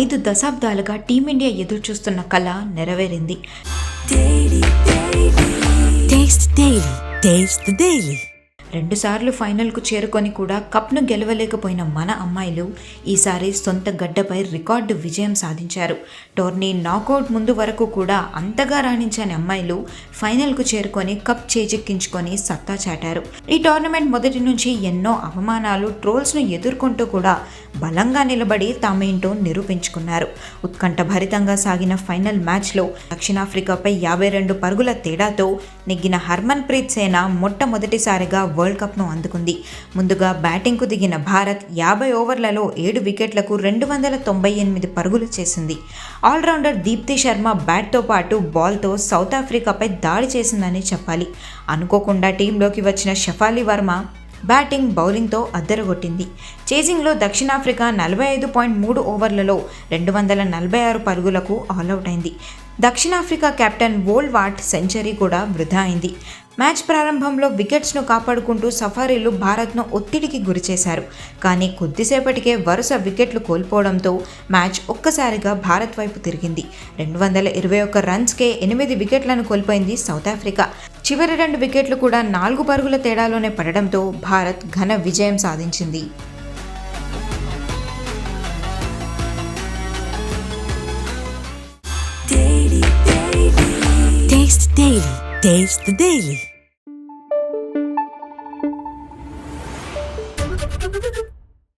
ఐదు దశాబ్దాలుగా టీమిండియా ఎదురుచూస్తున్న కళ నెరవేరింది. రెండుసార్లు ఫైనల్కు చేరుకొని కూడా కప్ను గెలవలేకపోయిన మన అమ్మాయిలు ఈసారి సొంత గడ్డపై రికార్డు విజయం సాధించారు. టోర్నీ నాకౌట్ ముందు వరకు కూడా అంతగా రాణించని అమ్మాయిలు ఫైనల్కు చేరుకొని కప్ చేజిక్కించుకొని సత్తా చాటారు. ఈ టోర్నమెంట్ మొదటి నుంచి ఎన్నో అవమానాలు ట్రోల్స్ను ఎదుర్కొంటూ కూడా బలంగా నిలబడి తామేంటో నిరూపించుకున్నారు. ఉత్కంఠభరితంగా సాగిన ఫైనల్ మ్యాచ్లో దక్షిణాఫ్రికాపై యాభై రెండు పరుగుల తేడాతో నెగ్గిన హర్మన్ ప్రీత్ సేన మొట్టమొదటిసారిగా వరల్డ్ కప్ను అందుకుంది. ముందుగా బ్యాటింగ్కు దిగిన భారత్ యాభై ఓవర్లలో ఏడు వికెట్లకు రెండు వందల తొంభై ఎనిమిది పరుగులు చేసింది. ఆల్రౌండర్ దీప్తి శర్మ బ్యాట్తో పాటు బాల్తో సౌత్ ఆఫ్రికాపై దాడి చేసిందని చెప్పాలి. అనుకోకుండా టీంలోకి వచ్చిన షఫాలి వర్మ బ్యాటింగ్ బౌలింగ్తో అద్దరగొట్టింది. చేజింగ్లో దక్షిణాఫ్రికా నలభై ఐదు పాయింట్ మూడు ఓవర్లలో రెండు వందల నలభై ఆరు పరుగులకు ఆల్అవుట్ అయింది దక్షిణాఫ్రికా కెప్టెన్ వోల్ వాట్ సెంచరీ కూడా వృధా అయింది. మ్యాచ్ ప్రారంభంలో వికెట్స్ను కాపాడుకుంటూ సఫారీలు భారత్ను ఒత్తిడికి గురిచేశారు. కానీ కొద్దిసేపటికే వరుస వికెట్లు కోల్పోవడంతో మ్యాచ్ ఒక్కసారిగా భారత్ వైపు తిరిగింది. రెండు వందల ఇరవై ఒక్క రన్స్కే ఎనిమిది వికెట్లను కోల్పోయింది సౌత్ ఆఫ్రికా చివరి రెండు వికెట్లు కూడా నాలుగు పరుగుల తేడాలోనే పడడంతో భారత్ ఘన విజయం సాధించింది.